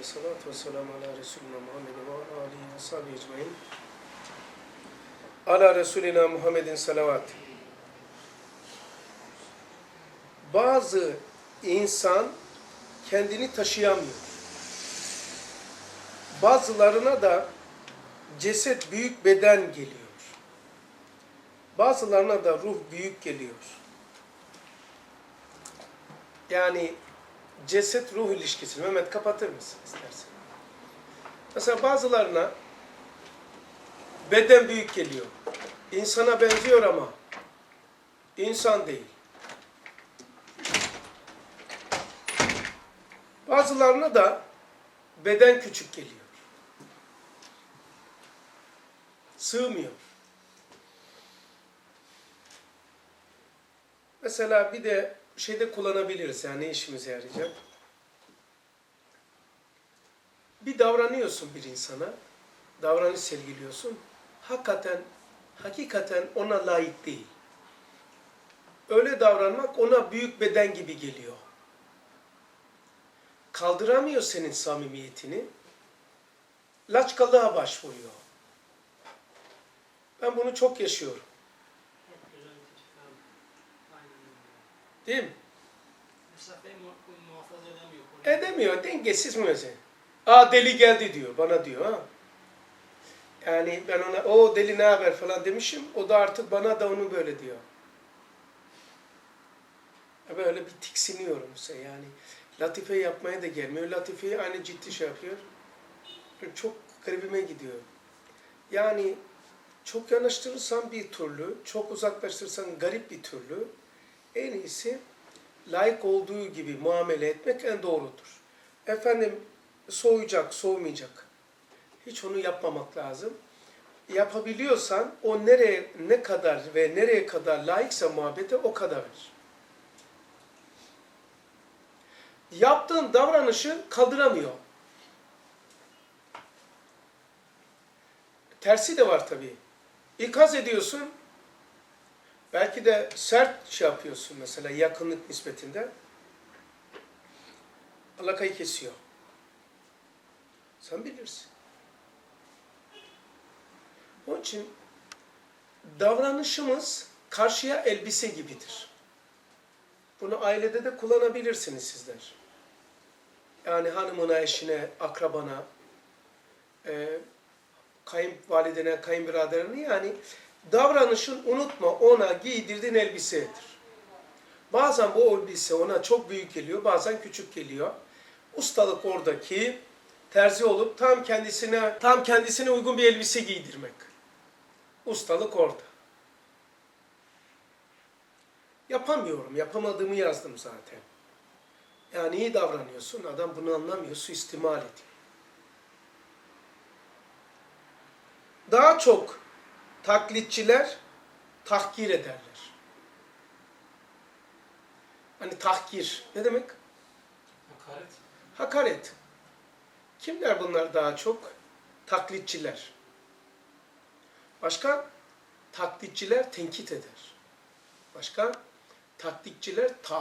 ve salatu ve selamu ala Resulina Muhammedin ve ala alihi ve sahbihi ecmain. Ala Resulina Muhammedin salavat. Bazı insan kendini taşıyamıyor. Bazılarına da ceset büyük beden geliyor. Bazılarına da ruh büyük geliyor. Yani ceset ruh ilişkisi. Mehmet kapatır mısın istersen? Mesela bazılarına beden büyük geliyor. İnsana benziyor ama insan değil. Bazılarına da beden küçük geliyor. Sığmıyor. Mesela bir de şeyde kullanabiliriz yani ne işimize yarayacak? Bir davranıyorsun bir insana, davranış sergiliyorsun. Hakikaten, hakikaten ona layık değil. Öyle davranmak ona büyük beden gibi geliyor. Kaldıramıyor senin samimiyetini. Laçkalığa başvuruyor. Ben bunu çok yaşıyorum. Çok güzel bir tespit abi. Aynen öyle. Değil mi? Mesafeyi mu- muhafaza edemiyor. Edemiyor, dengesiz müezzin. Aa deli geldi diyor, bana diyor ha. Yani ben ona o deli ne haber falan demişim, o da artık bana da onu böyle diyor. Böyle bir tiksiniyorum ise yani. Latife yapmaya da gelmiyor. Latifeyi aynı ciddi şey yapıyor. Çok garibime gidiyor. Yani çok yanaştırırsan bir türlü, çok uzaklaştırırsan garip bir türlü. En iyisi layık olduğu gibi muamele etmek en doğrudur. Efendim soğuyacak, soğumayacak. Hiç onu yapmamak lazım. Yapabiliyorsan o nereye ne kadar ve nereye kadar layıksa muhabbete o kadardır. Yaptığın davranışı kaldıramıyor. Tersi de var tabii. İkaz ediyorsun, belki de sert şey yapıyorsun mesela yakınlık nispetinde. Alakayı kesiyor. Sen bilirsin. Onun için davranışımız karşıya elbise gibidir. Bunu ailede de kullanabilirsiniz sizler. Yani hanımına, eşine, akrabana, e, kayınvalidene, kayınbiraderine yani davranışın unutma ona giydirdiğin elbisedir. Bazen bu elbise ona çok büyük geliyor, bazen küçük geliyor. Ustalık oradaki terzi olup tam kendisine tam kendisine uygun bir elbise giydirmek. Ustalık orada. Yapamıyorum, yapamadığımı yazdım zaten. Yani iyi davranıyorsun, adam bunu anlamıyor, suistimal ediyor. Daha çok taklitçiler tahkir ederler. Hani tahkir ne demek? Hakaret. Hakaret. Kimler bunlar daha çok? Taklitçiler. Başka? Taklitçiler tenkit eder. Başka? Taktikçiler ta